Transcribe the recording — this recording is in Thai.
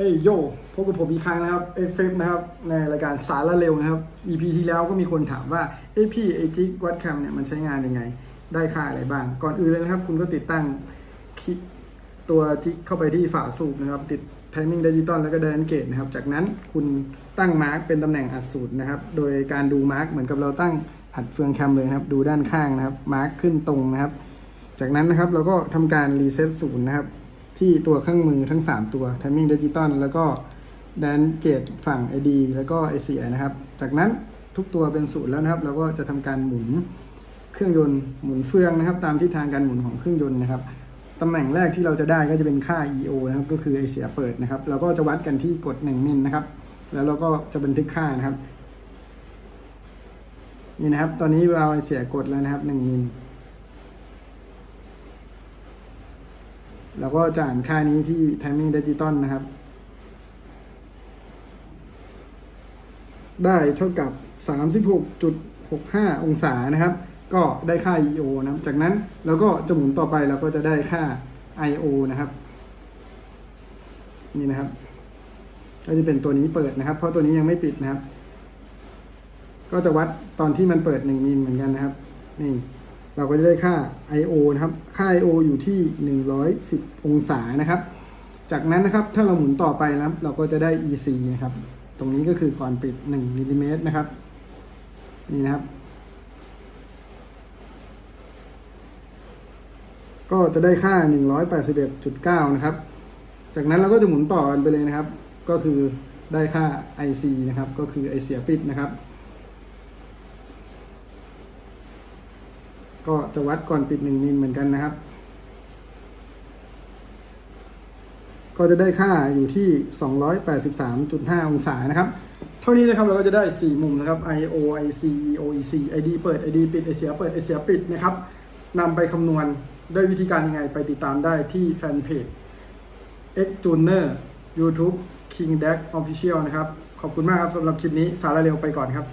เฮ้ยโยพบกับผมอีกครั้งนะครับเอฟเฟนะครับในรายการสารละเร็วนะครับ EP ที่แล้วก็มีคนถามว่าเอ้พี่ไอจิกวัดแคมเนี่ยมันใช้งานยังไง ได้ค่าอะไรบ้าง ก่อนอื่นเลยนะครับ คุณก็ติดตั้งคลิตัวจิกเข้าไปที่ฝาสูบนะครับ ติด timing digital แล้วก็ d ดนเกตนะครับ จากนั้นคุณตั้งมาร์กเป็นตำแหน่งอัดสูตรนะครับ โดยการดูมาร์กเหมือนกับเราตั้งอัดเฟืองแคมเลยนะครับ ดูด้านข้างนะครับมาร์กขึ้นตรงนะครับ จากนั้นนะครับเราก็ทำการรีเซ็ตศูนย์นะครับ ที่ตัวเครื่องมือทั้ง 3 ตัว Timing Digital แล้วก็ d a n Gate ฝั่ง ID แล้วก็ ICI นะครับ จากนั้นทุกตัวเป็นศูนย์แล้วนะครับ เราก็จะทำการหมุนเครื่องยนต์หมุนเฟืองนะครับ ตามทิศทางการหมุนของเครื่องยนต์นะครับตำแหน่งแรกที่เราจะได้ก็จะเป็นค่า EO นะครับ ก็คือไอเสียเปิดนะครับ เราก็จะวัดกันที่กด 1 มิลนะครับ แล้วเราก็จะบันทึกค่านะครับ นี่นะครับ ตอนนี้เราไอเสียกดแล้วนะครับ 1 มิล แล้วก็จะอ่านค่านี้ที่ timing digital นะครับ ได้เท่ากับ 36.65 องศานะครับ ก็ได้ค่า EO นะครับ จากนั้นเราก็จะหมุนต่อไปเราก็จะได้ค่า IO นะครับ นี่นะครับ ก็จะเป็นตัวนี้เปิดนะครับ เพราะตัวนี้ยังไม่ปิดนะครับ ก็จะวัดตอนที่มันเปิด 1มิลเหมือนกันนะครับ นี่ เราก็จะได้ค่า I/O นะครับ ค่า I/O อยู่ที่ 110 องศานะครับ จากนั้นนะครับถ้าเราหมุนต่อไปนะครับ เราก็จะได้ EC นะครับ ตรงนี้ก็คือก่อนปิด1มิลลิเมตรนะครับ นี่นะครับ ก็จะได้ค่า 181.9 นะครับ จากนั้นเราก็จะหมุนต่อกันไปเลยนะครับ ก็คือได้ค่า IC นะครับ ก็คือไอเสียปิดนะครับ ก็จะวัดก่อนปิด 1 มิลเหมือนกันนะครับ ก็จะได้ค่าอยู่ที่ 283.5 องศานะครับ เท่านี้นะครับเราก็จะได้ 4 มุมนะครับ IO IC EO EC ID เปิด ID ปิด i อเสียเปิด i อเสียปิดนะครับนำไปคำนวณด้วยวิธีการยังไงไปติดตามได้ที่แฟนเพจ X Tuner YouTube King Deck Official นะครับ ขอบคุณมากครับสำหรับคลิปนี้สาระเร็วไปก่อนครับ